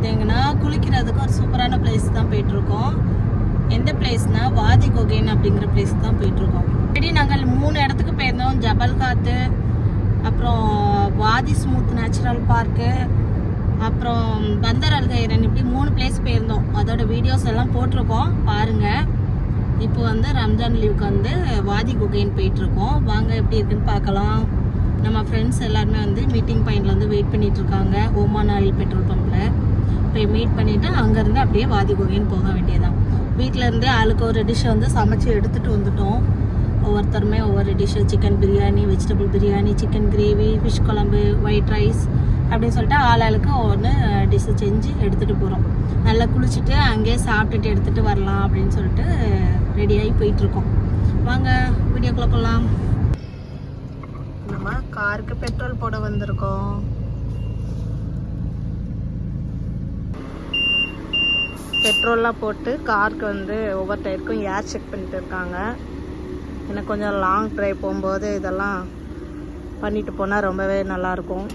பார்த்தீங்கன்னா குளிக்கிறதுக்கு ஒரு சூப்பரான பிளேஸ் தான் போயிட்டுருக்கோம். எந்த பிளேஸ்னால் வாதி கொகைன் அப்படிங்கிற பிளேஸ் தான் போயிட்டுருக்கோம். இப்படி ஆல்ரெடி நாங்கள் மூணு இடத்துக்கு போயிருந்தோம். ஜபல் காத்து அப்புறம் வாதி ஸ்மூத் நேச்சுரல் பார்க்கு அப்புறம் பந்தர் அல்கைரன் இப்படி மூணு பிளேஸ் போயிருந்தோம். அதோட வீடியோஸ் எல்லாம் போட்டிருக்கோம். பாருங்கள் இப்போ வந்து ரம்ஜான் லீவுக்கு வந்து வாதி குகைன்னு போயிட்டுருக்கோம். வாங்க எப்படி இருக்குன்னு பார்க்கலாம். நம்ம ஃப்ரெண்ட்ஸ் எல்லாருமே வந்து மீட்டிங் பாயிண்ட்ல வந்து வெயிட் பண்ணிட்டு இருக்காங்க ஓமான் ஆயில் பெட்ரோல் பம்பில் போய் மீட் பண்ணிட்டு அங்கேருந்து அப்படியே வாதி குகைன்னு போக வேண்டியதான் வீட்டில இருந்தே ஆளுக்கு ஒரு டிஷ் வந்து சமைச்சு எடுத்துட்டு வந்துட்டோம். ஒவ்வொருத்தருமே ஒவ்வொரு dish chicken biryani vegetable biryani chicken gravy fish குழம்பு ஒயிட் ரைஸ் அப்படின்னு சொல்லிட்டு ஆள் ஆளுக்கு ஒவ்வொன்று டிஷ்ஷு செஞ்சு எடுத்துகிட்டு போகிறோம் நல்லா குளிச்சுட்டு அங்கேயே சாப்பிட்டுட்டு எடுத்துகிட்டு வரலாம் அப்படின்னு சொல்லிட்டு ரெடியாகி போயிட்டுருக்கோம் வாங்க வீடியோக்குள்ளே போகலாம் நம்ம காருக்கு பெட்ரோல் போட வந்திருக்கோம். பெட்ரோல்லாம் போட்டு காருக்கு வந்து ஒவ்வொரு டயருக்கும் ஏர் செக் பண்ணிட்டு இருக்காங்க. எனக்கு கொஞ்சம் லாங் ட்ரைவ் போகும்போது இதெல்லாம் பண்ணிட்டு போனால் ரொம்பவே நல்லாயிருக்கும்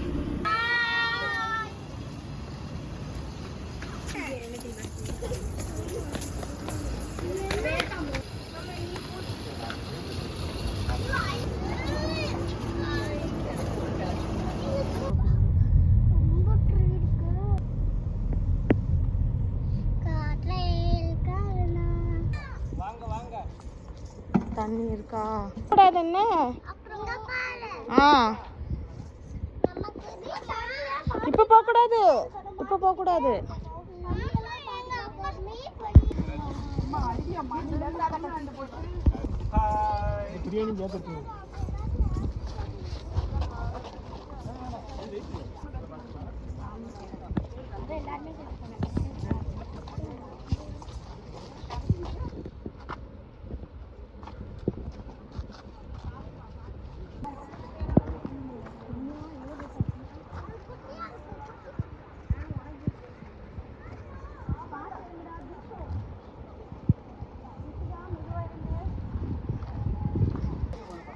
தண்ணி இருக்கா கூடாது என்ன ஆ இப்போ போக கூடாது இப்போ போக கூடாது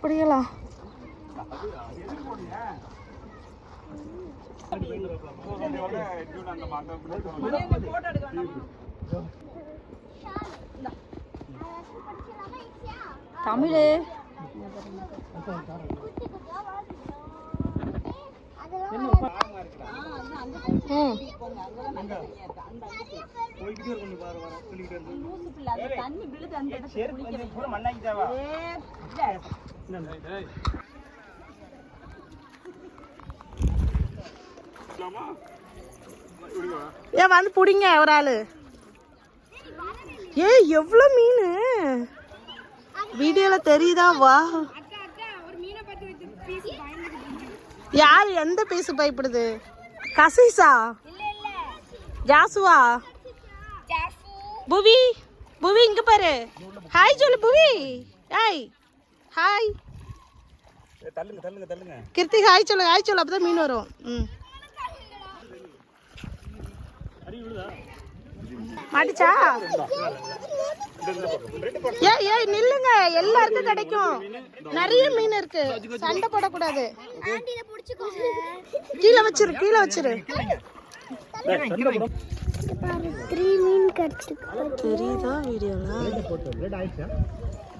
அப்படியெல்லாம். தமிழ். ஏன் வந்து பிடிங்க ஒரு ஆளு. ஏய் எவ்வளோ மீன்? வீடியோல தெரியுதா? வா. யார் எந்த பீஸ் பயப்படுது? கசிசா? ஜாசுவா? புவி? புவி இங்க பாரு. ஹாய் சொல்லு புவி. ஹாய் ஹாய் தள்ளுங்க தள்ளுங்க தள்ளுங்க கிருத்தி ஹாய் சொல்லு ஹாய் சொல்லு அப்பதான் மீன் வரும். ம். மாட்டிச்சா ஏ ஏய் நில்லுங்க. எல்லாருக்கும் கிடைக்கும். நிறைய மீன் இருக்கு. சண்டை போடக்கூடாது. கீழே வச்சிரு கீழே வச்சிரு. தெரியுதா வீடியோல?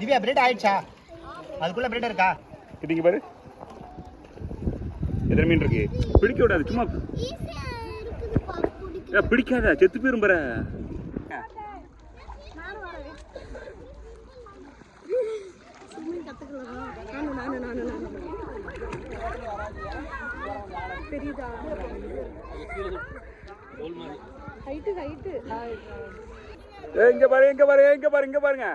திவ்யா பிரெட் ஆயிடுச்சா? அதுக்குள்ள பிரெட் இருக்கா? இதுங்க பாரு. எத்தனை மீன் இருக்கு? பிடிக்க விடாது சும்மா பிடிக்காத செத்து போயிரும் பாரு. ஏ, இங்க பாரு இங்க பாரு இங்க பாரு இங்க பாருங்க.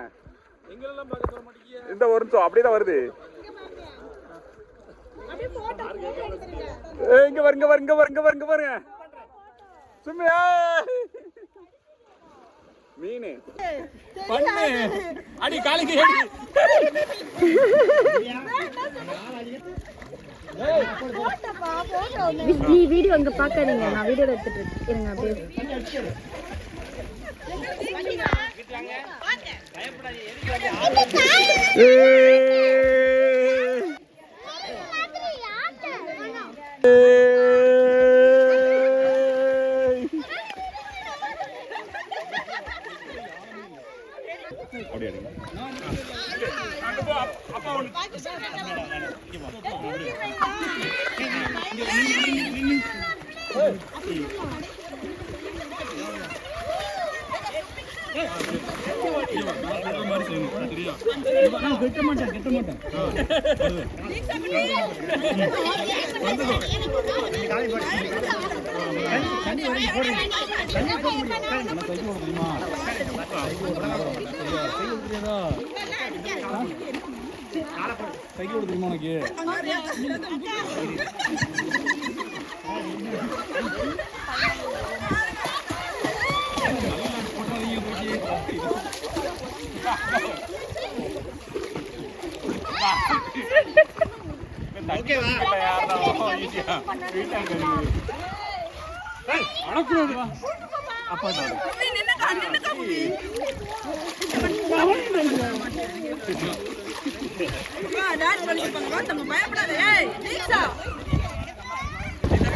இந்த ஒரு நிமிஷம் அப்படியே தான் வருது ஏ, இங்க பாரு இங்க பாரு இங்க பாரு இங்க பாரு இங்க பாருங்க. சும்மையா மீன். பண்ணு. அடி காலிக்கு அடி வீடியோ அங்க பாக்காதீங்க. நான் வீடியோ எடுத்துட்டு இருக்கேன் அப்படியே. பயப்படாதீங்க சைக்கிள் ஓட உனக்கு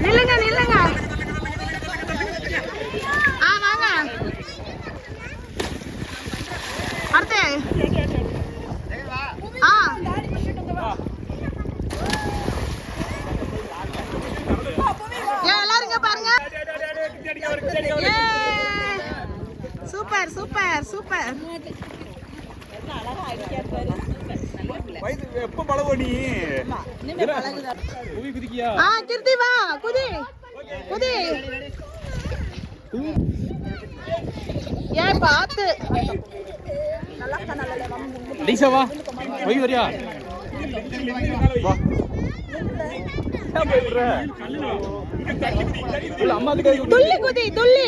நில்லுங்க நில்லுங்க. ஆ வாங்க. அடுத்து. ஆ ஏன் எல்லாரும் இங்க பாருங்க ஏய். Super super. எப்ப பழவ நீ? குவி குதிக்கியா? ஆ கிருத்தி வா குதி குதி. ஏன் பார்த்து டீசா வா. போய் வரியா. வா. அம்மா துள்ளி குதி துள்ளி.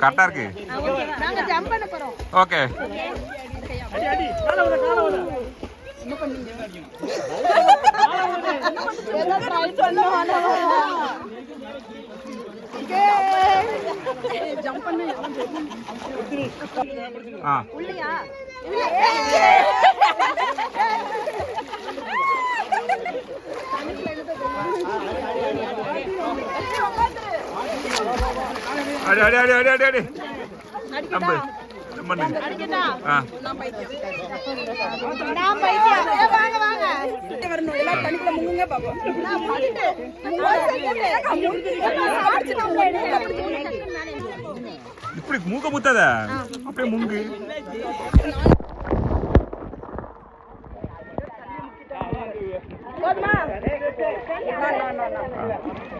கரெக்டா இருக்கு. ஓகே. ஆ. உள்ளியா அடி அடி அடி அடி அடி அடி. பண்ணிட்டு இப்படி மூக்க முத்தாத? அப்படியே முங்கு.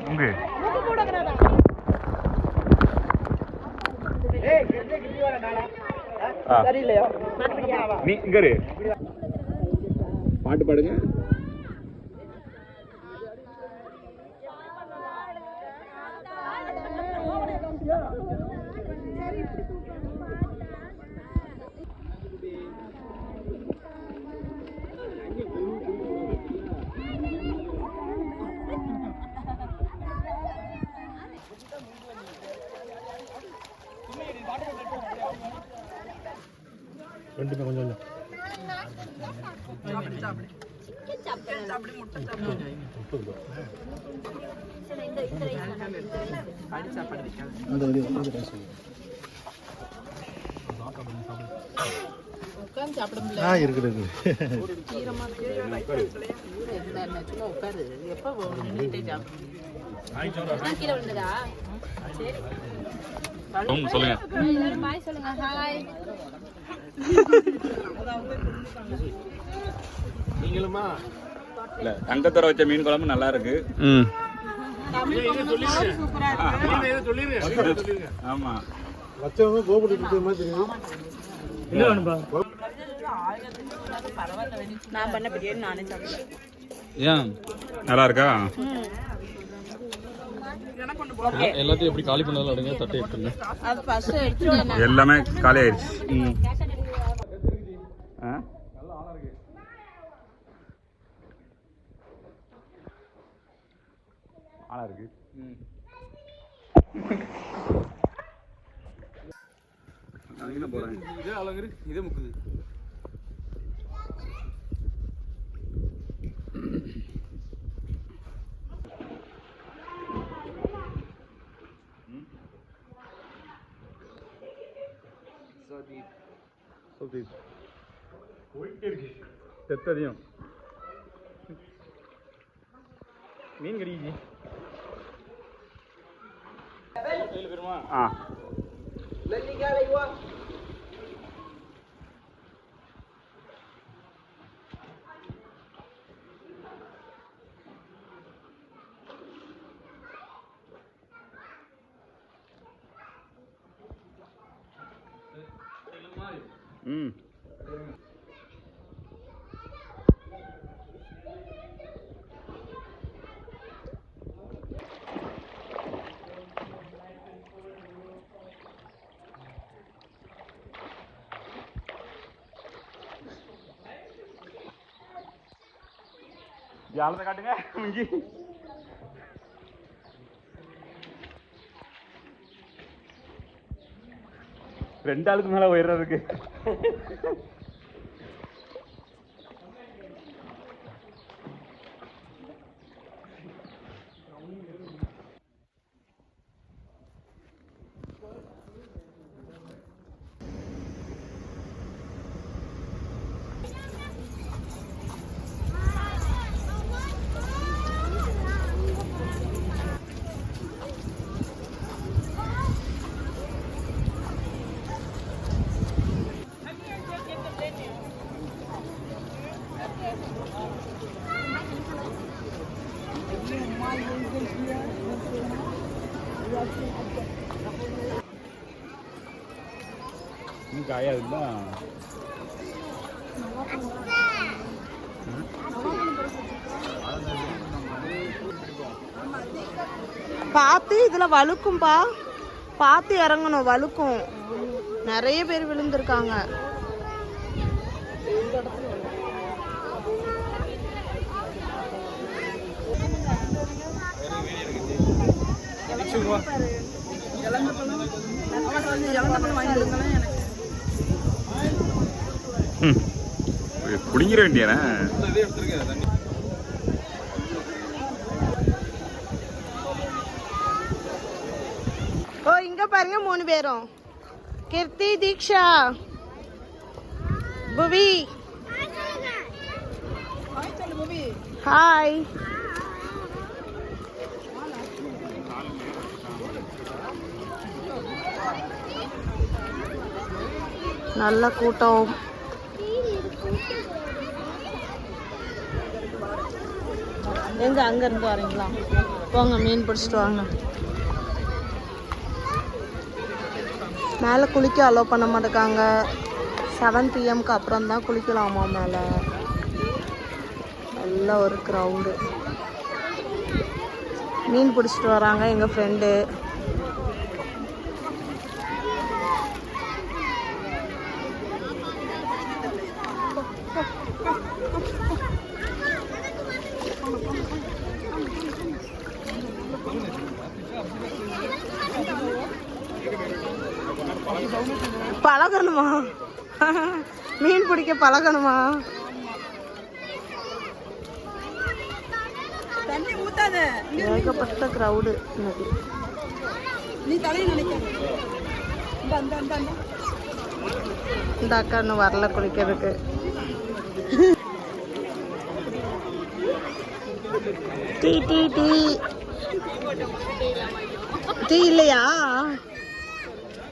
முங்கு. ஆ. நீ இங்க இரு. பாட்டு பாடுங்க. ரெண்டுமே கொஞ்சம் கொஞ்சம். இருக்குது சொல்லுங்க. ஹாய் இல்ல தங்கத்தர வச்ச மீன் குழம்பு நல்லா இருக்கு. ம். ஆமா. வச்சவங்க கோபுரம் இருக்கிற மாதிரி தெரியுது. என்ன வேணும்பா? நான் பண்ண பிரியாணி நானே சாப்பிடுவேன். ஏன்? நல்லா இருக்கா? எல்லாத்தையும் எப்படி காலி பண்ணாலும் தட்டை எடுத்துங்க அது ஃபர்ஸ்ட் எடுத்துட்டேன் எல்லாமே காலி ஆயிடுச்சு? ஆளா இருக்கு. போறேன். இதே அழகு இதே முக்குது. செத்ததையும் மீன் கடிக்குது ஆ ம் ஜாலத்தை காட்டுங்க மிஞ்சி ரெண்டு ஆளுக்கு மேல உயர்றதுக்கு. இன்னும் காயாதுல்ல பார்த்து இதுல வழுக்கும்பா. பார்த்து இறங்கணும் வழுக்கும். நிறைய பேர் விழுந்திருக்காங்க. குடிங்கிற வேண்டியானே ஓ இங்க பாருங்க மூணு பேரும். கீர்த்தி தீக்ஷா புவி. ஹாய் நல்ல கூட்டம். எங்க அங்க இருந்து வரீங்களா? போங்க மீன் பிடிச்சிட்டு வாங்க. மேலே குளிக்க அலோவ் பண்ண மாட்டேங்க செவன் பிஎம்க்கு அப்புறம் தான் குளிக்கலாமா மேலே? நல்ல ஒரு க்ரௌண்டு மீன் பிடிச்சிட்டு வராங்க எங்கள் ஃப்ரெண்டு பழகணுமா? மீன் பிடிக்க பழகணுமா? ஏகப்பட்ட க்ரௌடு இன்னைக்கு. இந்த அக்கா இன்னும் வரல குளிக்கிறதுக்கு. Tea tea tea. டீ இல்லையா டீயா வந்து திவ்யா கொண்டாங்க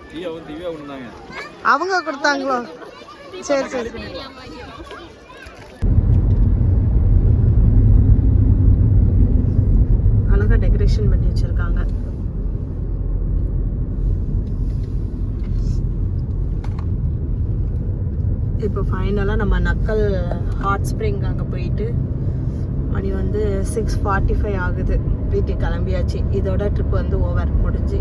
அவங்க கொடுத்தாங்களோ? சரி சரி. அழகா டெக்கரேஷன் பண்ணி வச்சிருக்காங்க. இப்போ ஃபைனலாக நம்ம நக்கல் ஹாட் ஸ்ப்ரிங் அங்கே போயிட்டு மணி வந்து சிக்ஸ் ஃபார்ட்டி ஃபைவ் ஆகுது. வீட்டுக்கு கிளம்பியாச்சு. இதோட ட்ரிப் வந்து ஓவர் முடிஞ்சு.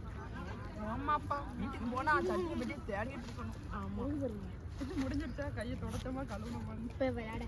இப்போ விளையாட.